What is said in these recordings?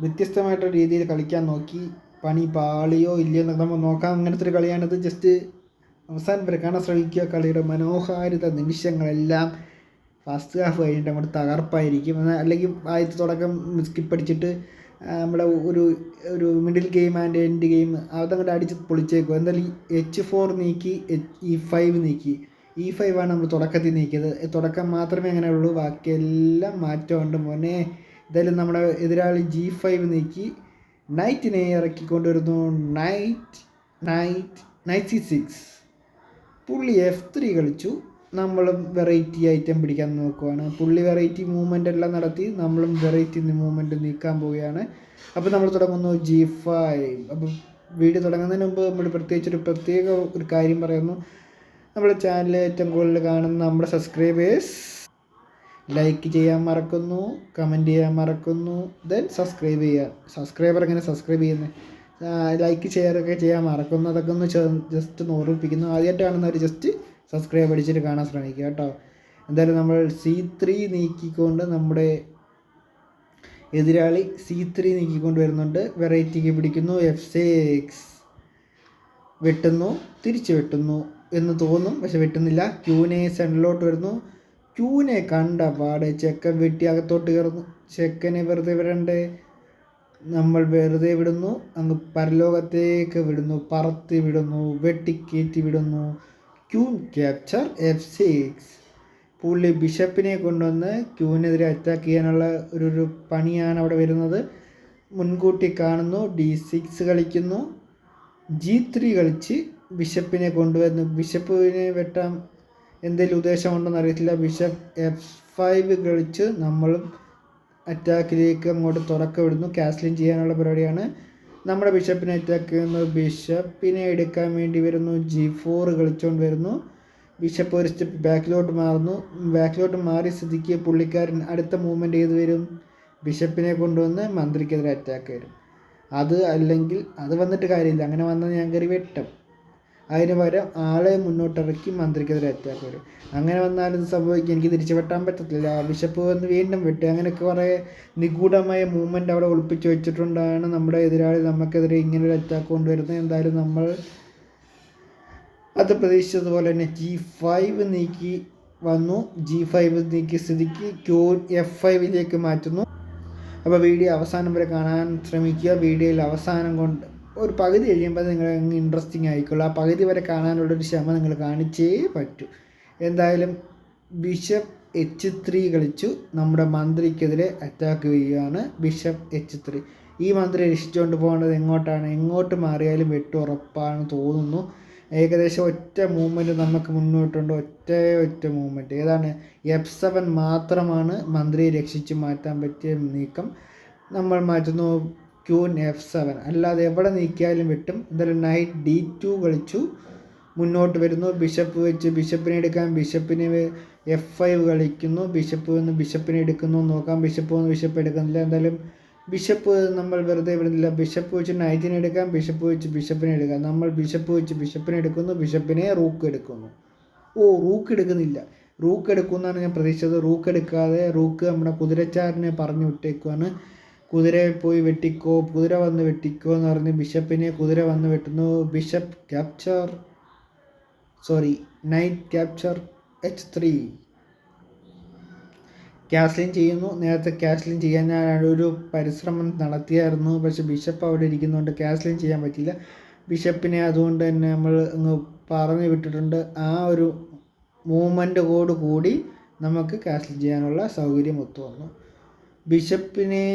വ്യത്യസ്തമായിട്ടൊരു രീതിയിൽ കളിക്കാൻ നോക്കി. പണി പാളിയോ ഇല്ലയോ എന്നൊക്കെ നമ്മൾ നോക്കാം. അങ്ങനത്തെ ഒരു കളിയാണിത്. ജസ്റ്റ് അവസാനം വരെ കാണാൻ ശ്രമിക്കുക. കളിയുടെ മനോഹാരിത നിമിഷങ്ങളെല്ലാം ഫസ്റ്റ് ഹാഫ് കഴിഞ്ഞിട്ട് അങ്ങോട്ട് തകർപ്പായിരിക്കും. അല്ലെങ്കിൽ ആദ്യത്തെ തുടക്കം സ്കിപ്പ് അടിച്ചിട്ട് നമ്മുടെ ഒരു ഒരു middle game and end game അതങ്ങോട്ട് അടിച്ച് പൊളിച്ചേക്കും എന്തായാലും എച്ച് ഫോർ നീക്കി ഇ ഫൈവ് നീക്കി. ഇ ഫൈവ് ആണ് നമ്മൾ തുടക്കത്തിൽ നീക്കിയത്. തുടക്കം മാത്രമേ അങ്ങനെ ഉള്ളൂ. ബാക്കിയെല്ലാം മാറ്റമുണ്ട് മോനെ. എന്തായാലും നമ്മുടെ എതിരാളി ജി ഫൈവ് നീക്കി നൈറ്റിനെ ഇറക്കിക്കൊണ്ടുവരുന്നു knight knight knight C six പുള്ളി എഫ് ത്രീ കളിച്ചു. നമ്മളും വെറൈറ്റി ഐറ്റം പിടിക്കാൻ നോക്കുവാണ്. പുള്ളി വെറൈറ്റി മൂവ്മെന്റ് എല്ലാം നടത്തി. നമ്മളും വെറൈറ്റി മൂവ്മെന്റ് നീക്കാൻ പോവുകയാണ്. അപ്പോൾ നമ്മൾ തുടങ്ങുന്നു ജി ഫൈവ് അപ്പോൾ വീഡിയോ തുടങ്ങുന്നതിന് മുമ്പ് നമ്മൾ പ്രത്യേകിച്ച് ഒരു പ്രത്യേക ഒരു കാര്യം പറയുന്നു. നമ്മുടെ ചാനൽ ഏറ്റവും കൂടുതൽ കാണുന്ന നമ്മുടെ സബ്സ്ക്രൈബേഴ്സ് ലൈക്ക് ചെയ്യാൻ മറക്കുന്നു കമന്റ് ചെയ്യാൻ മറക്കുന്നു ദെൻ സബ്സ്ക്രൈബ് ചെയ്യുക സബ്സ്ക്രൈബർ എങ്ങനെ സബ്സ്ക്രൈബ് ചെയ്യുന്നത് ലൈക്ക് ഷെയറൊക്കെ ചെയ്യാൻ മറക്കുന്നു അതൊക്കെ ഒന്ന് ജസ്റ്റ് ഒന്ന് ഓർമ്മിപ്പിക്കുന്നു. ആദ്യമായിട്ട് കാണുന്നവർ ജസ്റ്റ് സബ്സ്ക്രൈബ് അടിച്ചിട്ട് കാണാൻ ശ്രമിക്കുക കേട്ടോ. എന്തായാലും നമ്മൾ സി ത്രീ നീക്കിക്കൊണ്ട് നമ്മുടെ എതിരാളി സി ത്രീ നീക്കിക്കൊണ്ട് വരുന്നുണ്ട്. വെറൈറ്റിക്ക് പിടിക്കുന്നു എഫ് സിക്സ് വെട്ടുന്നു തിരിച്ച് വെട്ടുന്നു എന്ന് തോന്നും. പക്ഷെ വെട്ടുന്നില്ല. ക്യൂനെ സെന്ററിലോട്ട് വരുന്നു. ക്യൂനെ കണ്ട പാടെ ചെക്കൻ വെട്ടി അകത്തോട്ട് കയറുന്നു. ചെക്കനെ വെറുതെ വിടണ്ടേ? നമ്മൾ വെറുതെ വിടുന്നു. അങ്ങ് പരലോകത്തേക്ക് വിടുന്നു. പറത്തി വിടുന്നു. വെട്ടിക്കയറ്റി വിടുന്നു. Queen capture F six. പുള്ളി ബിഷപ്പിനെ കൊണ്ടുവന്ന് ക്യൂവിനെതിരെ അറ്റാക്ക് ചെയ്യാനുള്ള ഒരു ഒരു പണിയാണ് അവിടെ വരുന്നത്. മുൻകൂട്ടി കാണുന്നു. ഡി സിക്സ് കളിക്കുന്നു. ജി ത്രീ കളിച്ച് ബിഷപ്പിനെ കൊണ്ടുവരുന്നു. ബിഷപ്പിനെ വെട്ടാൻ എന്തെങ്കിലും ഉദ്ദേശമുണ്ടെന്ന് അറിയത്തില്ല. ബിഷപ്പ് എഫ് ഫൈവ് കളിച്ച് നമ്മളും അറ്റാക്കിലേക്ക് അങ്ങോട്ട് തുറക്ക വിടുന്നു കാസ്ലിൻ ചെയ്യാനുള്ള പരിപാടിയാണ്. നമ്മുടെ ബിഷപ്പിനെ അറ്റാക്ക് ചെയ്യുന്നു. ബിഷപ്പിനെ എടുക്കാൻ വേണ്ടി വരുന്നു. ജി ഫോർ കളിച്ചുകൊണ്ട് വരുന്നു. ബിഷപ്പ് ഒരു സ്റ്റെപ്പ് ബാക്കിലോട്ട് മാറുന്നു. ബാക്കിലോട്ട് മാറി സ്ഥിതിക്ക് പുള്ളിക്കാരൻ അടുത്ത മൂവ്മെന്റ് ചെയ്ത് വരും? ബിഷപ്പിനെ കൊണ്ടുവന്ന് മന്ത്രിക്കെതിരെ അറ്റാക്ക് വരും. അത് അല്ലെങ്കിൽ അത് വന്നിട്ട് കാര്യമില്ല. അങ്ങനെ വന്നാൽ ഞാൻ കയറി വെട്ടും. അതിന് പകരം ആളെ മുന്നോട്ടിറക്കി മന്ത്രിക്കെതിരെ അറ്റാക്ക് വരും. അങ്ങനെ വന്നാൽ ഇത് സംഭവിക്കും. എനിക്ക് തിരിച്ചു വെട്ടാൻ പറ്റത്തില്ല. ബിഷപ്പ് വന്ന് വീണ്ടും വെട്ടി. അങ്ങനെയൊക്കെ കുറേ നിഗൂഢമായ മൂവ്മെന്റ് അവിടെ ഒളിപ്പിച്ച് വെച്ചിട്ടുണ്ടാണ് നമ്മുടെ എതിരാളി. നമുക്കെതിരെ ഇങ്ങനെ ഒരു അറ്റാക്ക് കൊണ്ടുവരുന്നത്. എന്തായാലും നമ്മൾ അത് പ്രതീക്ഷിച്ചതുപോലെ തന്നെ ജി ഫൈവ് നീക്കി വന്നു. ജി ഫൈവ് നീക്കി സ്ഥിതിക്ക് ക്യൂ എഫ് ഫൈവിലേക്ക് മാറ്റുന്നു. അപ്പോൾ വീഡിയോ അവസാനം വരെ കാണാൻ ശ്രമിക്കുക. വീഡിയോയിൽ അവസാനം കൊണ്ട് ഒരു പകുതി കഴിയുമ്പോൾ നിങ്ങൾ ഇൻട്രസ്റ്റിംഗ് ആയിക്കോളൂ. ആ പകുതി വരെ കാണാനുള്ളൊരു ക്ഷമ നിങ്ങൾ കാണിച്ചേ പറ്റൂ. എന്തായാലും ബിഷപ്പ് എച്ച് ത്രീ കളിച്ചു. നമ്മുടെ മന്ത്രിക്കെതിരെ അറ്റാക്ക് ചെയ്യുകയാണ് ബിഷപ്പ് എച്ച് ത്രീ ഈ മന്ത്രി രക്ഷിച്ചുകൊണ്ട് പോകേണ്ടത് എങ്ങോട്ടാണ്? എങ്ങോട്ട് മാറിയാലും വെട്ടു ഉറപ്പാണ് തോന്നുന്നു. ഏകദേശം ഒറ്റ മൂവ്മെന്റ് നമുക്ക് മുന്നോട്ടുണ്ട്. ഒറ്റ ഒറ്റ മൂവ്മെന്റ് ഏതാണ്? എഫ് സെവൻ മാത്രമാണ് മന്ത്രിയെ രക്ഷിച്ച് മാറ്റാൻ പറ്റിയ നീക്കം. നമ്മൾ മാറ്റുന്നു. ക്യൂൻ എഫ് സെവൻ അല്ലാതെ എവിടെ നീക്കിയാലും വെട്ടും എന്തായാലും നൈറ്റ് ഡി ടു കളിച്ചു. മുന്നോട്ട് വരുന്നു. ബിഷപ്പ് വെച്ച് ബിഷപ്പിനെ എടുക്കാൻ ബിഷപ്പിനെ എഫ് ഫൈവ് കളിക്കുന്നു. ബിഷപ്പ് വന്ന് ബിഷപ്പിനെ എടുക്കുന്നു. നോക്കാം. ബിഷപ്പ് വന്ന് ബിഷപ്പ് എടുക്കുന്നില്ല. എന്തായാലും ബിഷപ്പ് നമ്മൾ വെറുതെ വിടുന്നില്ല. ബിഷപ്പ് വെച്ച് നൈറ്റിനെ എടുക്കാം. ബിഷപ്പ് വെച്ച് ബിഷപ്പിനെ എടുക്കാം. നമ്മൾ ബിഷപ്പ് വെച്ച് ബിഷപ്പിനെ എടുക്കുന്നു. ബിഷപ്പിനെ റൂക്ക് എടുക്കുന്നു. ഓ റൂക്ക് എടുക്കുന്നില്ല. റൂക്ക് എടുക്കുമെന്നാണ് ഞാൻ പ്രതീക്ഷിച്ചത്. റൂക്ക് എടുക്കാതെ റൂക്ക് നമ്മുടെ കുതിരച്ചാറിനെ പറഞ്ഞു വിട്ടേക്കുവാണ്. കുതിരയെ പോയി വെട്ടിക്കോ കുതിര വന്ന് വെട്ടിക്കോ എന്ന് പറഞ്ഞ് ബിഷപ്പിനെ കുതിര വന്ന് വെട്ടുന്നു. Bishop capture sorry knight capture H three. Castling ചെയ്യുന്നു. നേരത്തെ ക്യാസ്ലിൻ ചെയ്യാൻ ഞാൻ ഒരു പരിശ്രമം നടത്തിയായിരുന്നു. പക്ഷെ ബിഷപ്പ് അവിടെ ഇരിക്കുന്നതുകൊണ്ട് ക്യാസ്ലിൻ ചെയ്യാൻ പറ്റില്ല ബിഷപ്പിനെ അതുകൊണ്ട് തന്നെ നമ്മൾ അങ്ങ് പറഞ്ഞു വിട്ടിട്ടുണ്ട്. ആ ഒരു മൂവ്മെന്റോട് കൂടി നമുക്ക് ക്യാസ്ലിൻ ചെയ്യാനുള്ള സൗകര്യം ഒത്തു വന്നു ബിഷപ്പിനെ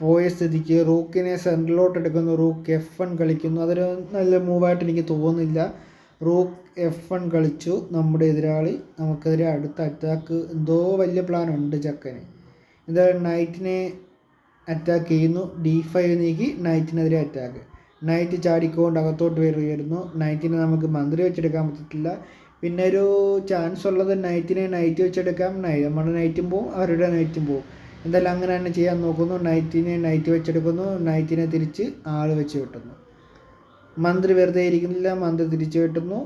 പോയ സ്ഥിതിക്ക് റൂക്കിനെ സെന്ററിലോട്ട് എടുക്കുന്നു റൂക്ക് എഫ് വൺ കളിക്കുന്നു. അതൊരു നല്ല മൂവായിട്ട് എനിക്ക് തോന്നുന്നില്ല. റൂക്ക് എഫ് വൺ കളിച്ചു. നമ്മുടെ എതിരാളി നമുക്കെതിരെ അടുത്ത അറ്റാക്ക് എന്തോ വലിയ പ്ലാൻ ഉണ്ട് ചക്കന്. എന്തായാലും നൈറ്റിനെ അറ്റാക്ക് ചെയ്യുന്നു. ഡി ഫൈവ് നീക്കി നൈറ്റിനെതിരെ അറ്റാക്ക് നൈറ്റ് ചാടിക്കൊണ്ട് അകത്തോട്ട് വരികയായിരുന്നു. നൈറ്റിനെ നമുക്ക് മന്ത്രി വെച്ചെടുക്കാൻ പറ്റത്തില്ല. പിന്നെ ഒരു ചാൻസ് ഉള്ളത് നൈറ്റിനെ നൈറ്റ് വെച്ചെടുക്കാം. നമ്മുടെ നൈറ്റും പോവും അവരുടെ നൈറ്റും പോവും. എന്തായാലും അങ്ങനെ തന്നെ ചെയ്യാൻ നോക്കുന്നു നൈറ്റിനെ നൈറ്റ് വെച്ചെടുക്കുന്നു നൈറ്റിനെ തിരിച്ച് ആൾ വെച്ച് വെട്ടുന്നു. മന്ത്രി വെറുതെ ഇരിക്കുന്നില്ല മന്ത്രി തിരിച്ചു വെട്ടുന്നു.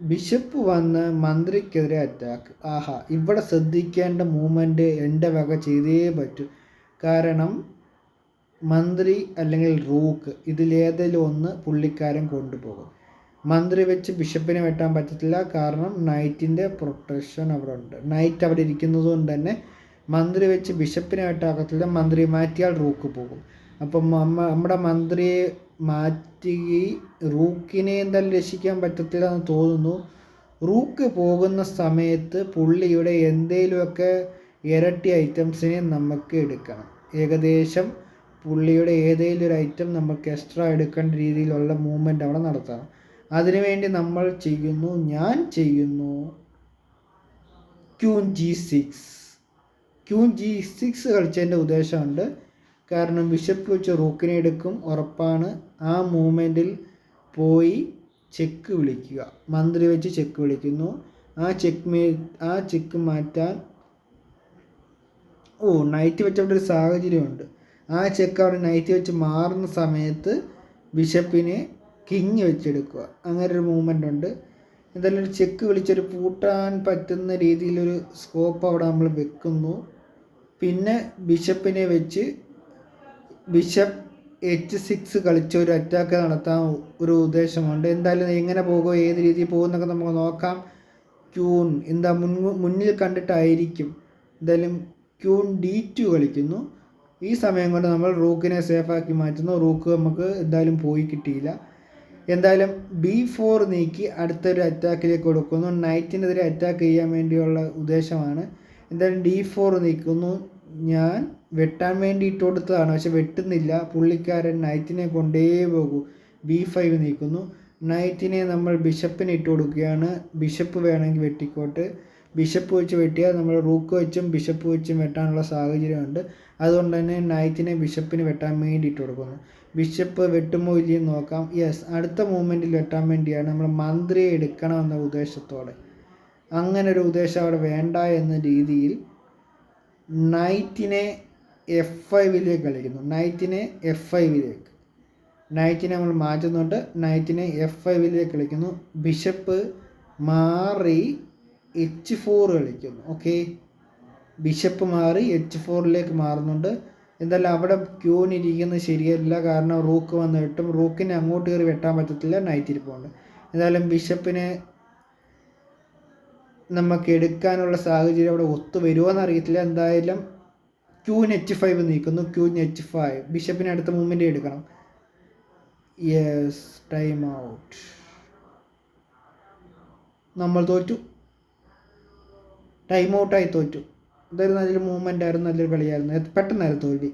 ബിഷപ്പ് വന്ന് മന്ത്രിക്കെതിരെ അറ്റാക്ക് ആഹാ ഇവിടെ ശ്രദ്ധിക്കേണ്ട മൂവ്മെന്റ് എന്റെ വക ചെയ്തേ പറ്റൂ. കാരണം മന്ത്രി അല്ലെങ്കിൽ റൂക്ക് ഇതിലേതെങ്കിലും ഒന്ന് പുള്ളിക്കാരൻ കൊണ്ടുപോകും. മന്ത്രി വെച്ച് ബിഷപ്പിനെ വെട്ടാൻ പറ്റത്തില്ല. കാരണം നൈറ്റിന്റെ പ്രൊട്ടക്ഷൻ അവിടെ ഉണ്ട്. നൈറ്റ് അവിടെ ഇരിക്കുന്നത് കൊണ്ട് തന്നെ മന്ത്രി വെച്ച് ബിഷപ്പിനെ വെട്ടാക്കത്തില്ല മന്ത്രി മാറ്റിയാൽ റൂക്ക് പോകും. അപ്പം നമ്മ നമ്മുടെ മന്ത്രിയെ മാറ്റി റൂക്കിനെ എന്തായാലും രക്ഷിക്കാൻ പറ്റത്തില്ല എന്ന് തോന്നുന്നു. റൂക്ക് പോകുന്ന സമയത്ത് പുള്ളിയുടെ എന്തെങ്കിലുമൊക്കെ ഇരട്ടി ഐറ്റംസിനെ നമുക്ക് എടുക്കണം. ഏകദേശം പുള്ളിയുടെ ഏതെങ്കിലും ഒരു ഐറ്റം നമുക്ക് എക്സ്ട്രാ എടുക്കേണ്ട രീതിയിലുള്ള മൂവ്മെന്റ് അവിടെ നടത്തണം. അതിനുവേണ്ടി നമ്മൾ ചെയ്യുന്നു ഞാൻ ചെയ്യുന്നു. Queen G six. Queen G six കളിച്ചതിന്റെ ഉദ്ദേശമുണ്ട്. കാരണം ബിഷപ്പ് വെച്ച് റൂക്കിനെ എടുക്കും. ഉറപ്പാണ്. ആ മൂമെന്റിൽ പോയി ചെക്ക് വിളിക്കുക. മന്ത്രി വെച്ച് ചെക്ക് വിളിക്കുന്നു. ആ ചെക്ക് മേ ആ ചെക്ക് മാറ്റാൻ ഓ നൈറ്റ് വെച്ചവിടെ ഒരു സാഹചര്യമുണ്ട്. ആ ചെക്ക് അവിടെ നൈറ്റ് വെച്ച് മാറുന്ന സമയത്ത് ബിഷപ്പിനെ കിങ് വെച്ചെടുക്കുക. അങ്ങനെ ഒരു മൂവ്മെന്റ് ഉണ്ട്. എന്തായാലും ഒരു ചെക്ക് വിളിച്ചൊരു പൂട്ടാൻ പറ്റുന്ന രീതിയിലൊരു സ്കോപ്പ് അവിടെ നമ്മൾ വെക്കുന്നു. പിന്നെ ബിഷപ്പിനെ വെച്ച് ബിഷപ്പ് എച്ച് സിക്സ് കളിച്ച് ഒരു അറ്റാക്ക് നടത്താൻ ഒരു ഉദ്ദേശമുണ്ട്. എന്തായാലും എങ്ങനെ പോകുമോ ഏത് രീതിയിൽ പോകുമെന്നൊക്കെ നമുക്ക് നോക്കാം. ക്യൂൺ എന്താ മുൻ മുന്നിൽ കണ്ടിട്ടായിരിക്കും. എന്തായാലും ക്യൂൺ ഡി ടു കളിക്കുന്നു. ഈ സമയം കൊണ്ട് നമ്മൾ റൂക്കിനെ സേഫാക്കി മാറ്റുന്നു. റൂക്ക് നമുക്ക് എന്തായാലും പോയി കിട്ടിയില്ല. എന്തായാലും ബി ഫോർ നീക്കി അടുത്തൊരു അറ്റാക്കിലേക്ക് കൊടുക്കുന്നു. നൈറ്റിനെതിരെ അറ്റാക്ക് ചെയ്യാൻ വേണ്ടിയുള്ള ഉദ്ദേശമാണ്. എന്തായാലും ഡി ഫോർ നീക്കുന്നു ഞാൻ വെട്ടാൻ വേണ്ടി ഇട്ട് കൊടുത്തതാണ് പക്ഷെ വെട്ടുന്നില്ല. പുള്ളിക്കാരൻ നൈറ്റിനെ കൊണ്ടേ പോകൂ. ബി ഫൈവ് നീക്കുന്നു നൈറ്റിനെ നമ്മൾ ബിഷപ്പിന് ഇട്ട് കൊടുക്കുകയാണ്. ബിഷപ്പ് വേണമെങ്കിൽ വെട്ടിക്കോട്ട്. ബിഷപ്പ് വെച്ച് വെട്ടിയാൽ നമ്മൾ റൂക്ക് വെച്ചും ബിഷപ്പ് വെച്ചും വെട്ടാനുള്ള സാഹചര്യമുണ്ട്. അതുകൊണ്ട് തന്നെ നൈറ്റിനെ ബിഷപ്പിന് വെട്ടാൻ വേണ്ടി ഇട്ട് കൊടുക്കുന്നു. ബിഷപ്പ് വെട്ടുമോ ഇല്ലയെന്ന് നോക്കാം. യെസ് അടുത്ത മൂമെന്റിൽ വെട്ടാൻ വേണ്ടിയാണ് നമ്മൾ മന്ത്രിയെ എടുക്കണമെന്ന ഉദ്ദേശത്തോടെ. അങ്ങനെ ഒരു ഉദ്ദേശം അവിടെ വേണ്ട എന്ന രീതിയിൽ നൈറ്റിനെ എഫ് ഫൈവിലേക്ക് കളിക്കുന്നു. നൈറ്റിനെ എഫ് ഫൈവിലേക്ക് നൈറ്റിനെ നമ്മൾ മാറ്റുന്നുണ്ട്. നൈറ്റിനെ എഫ് ഫൈവിലേക്ക് കളിക്കുന്നു. ബിഷപ്പ് മാറി എച്ച് ഫോർ കളിക്കുന്നു. ഓക്കെ ബിഷപ്പ് മാറി എച്ച് ഫോറിലേക്ക് മാറുന്നുണ്ട്. എന്തായാലും അവിടെ ക്യൂനിരിക്കുന്നത് ശരിയല്ല. കാരണം റൂക്ക് വന്ന് റൂക്കിനെ അങ്ങോട്ട് കയറി വെട്ടാൻ പറ്റത്തില്ല. നൈറ്റ് ഇരിപ്പുണ്ട് എന്തായാലും ബിഷപ്പിനെ നമുക്ക് എടുക്കാനുള്ള സാഹചര്യം അവിടെ ഒത്തു വരുമോ എന്നറിയത്തില്ല. എന്തായാലും ക്യൂ നെറ്റ് ഫൈവ് നീക്കുന്നു. ക്യൂ നെറ്റ് ഫൈവ് ബിഷപ്പിന് അടുത്ത മൂവ്മെന്റ് എടുക്കണം. യെസ് ടൈം ഔട്ട് നമ്മൾ തോറ്റു. ടൈം ഔട്ടായി തോറ്റു. എന്തായാലും നല്ലൊരു മൂവ്മെന്റ് ആയിരുന്നു. നല്ലൊരു കളിയായിരുന്നു. പെട്ടെന്നായിരുന്നു തോൽവി.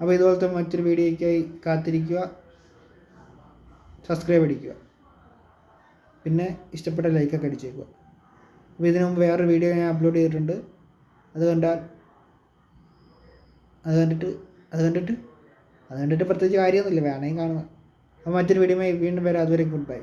അപ്പോൾ ഇതുപോലത്തെ മറ്റൊരു വീഡിയോയ്ക്കായി കാത്തിരിക്കുക. സബ്സ്ക്രൈബ് അടിക്കുക. പിന്നെ ഇഷ്ടപ്പെട്ട ലൈക്കൊക്കെ അടിച്ചേക്കുക. അപ്പോൾ ഇതിനു മുമ്പ് വേറൊരു വീഡിയോ ഞാൻ അപ്ലോഡ് ചെയ്തിട്ടുണ്ട്. അത് കണ്ടാൽ അത് കണ്ടിട്ട് അത് കണ്ടിട്ട് അത് കണ്ടിട്ട് പ്രത്യേകിച്ച് കാര്യമൊന്നുമില്ല. വേണമെങ്കിൽ കാണുക. അപ്പോൾ മറ്റൊരു വീഡിയോ വീണ്ടും വരാം. അതുവരെ ഗുഡ് ബൈ